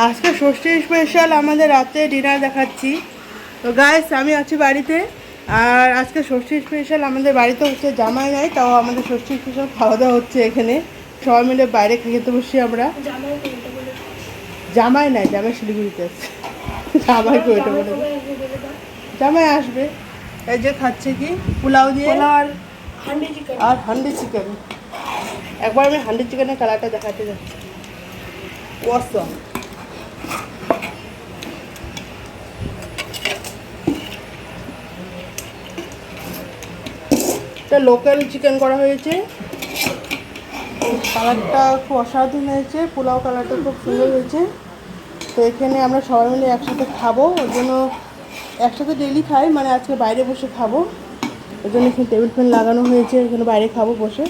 আজকে ষষ্ঠী স্পেশাল আমাদের রাতে ডিনার দেখাচ্ছি। তো গাইস আমি আছি বাড়িতে আর আজকে ষষ্ঠী স্পেশাল আমাদের বাড়িতে হচ্ছে জামাই নাই তাও আমাদের ষষ্ঠী স্পেশাল খাওয়া দাওয়া হচ্ছে এখানে। সবাই মিলে বাইরে খেতে বসি আমরা। জামাই নাই জামাই শিলিগুড়িতে আছে। জামাই কইটা বলে জামাই বলে জামাই আসবে। এই যে খাচ্ছে কি? পোলাও দিয়ে? আর হান্ডি চিকেন আর হান্ডি চিকেন একবার আমি হান্ডি চিকেনের কালারটা দেখাতে যাচ্ছি। ওয়াসম এটা লোকাল চিকেন করা হয়েছে। কালারটা খুব অসাধারণ হয়েছে পোলাও কালারটা খুব সুন্দর হয়েছে। তো এখানে আমরা সবাই মিলে একসাথে খাব ওর জন্য একসাথে ডেলি খাই মানে আজকে বাইরে বসে খাব। ওই জন্য এখানে টেবিল ফ্যান লাগানো হয়েছে এখানে বাইরে খাব বসে।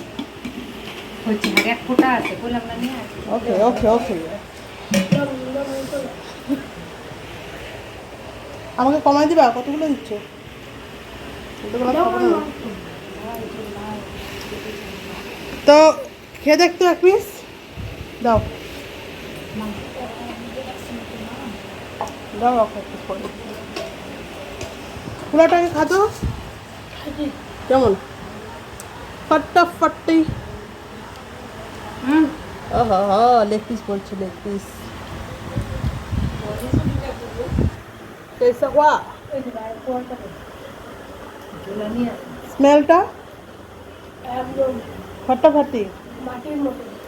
ওকে ওকে ওকে আমাকে কমাই দিবা? কতগুলো দিচ্ছ। তো খেয়ে দেখতো এক পিস। দাও। দাও এক পিস করে। পুরোটাকে খাতো? কেমন? ফটাফটি। হুম। ওহো লেগ পিস বলছে লেগ পিস। Taste of স্মেলটা ফাটাফাটি।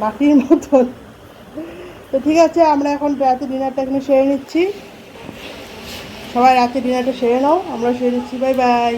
মাটির মতন তো ঠিক আছে আমরা এখন রাতে ডিনারটা এখানে সেরে নিচ্ছি। সবাই রাতে ডিনারটা সেরে নাও আমরা সেরে নিচ্ছি। Bye bye.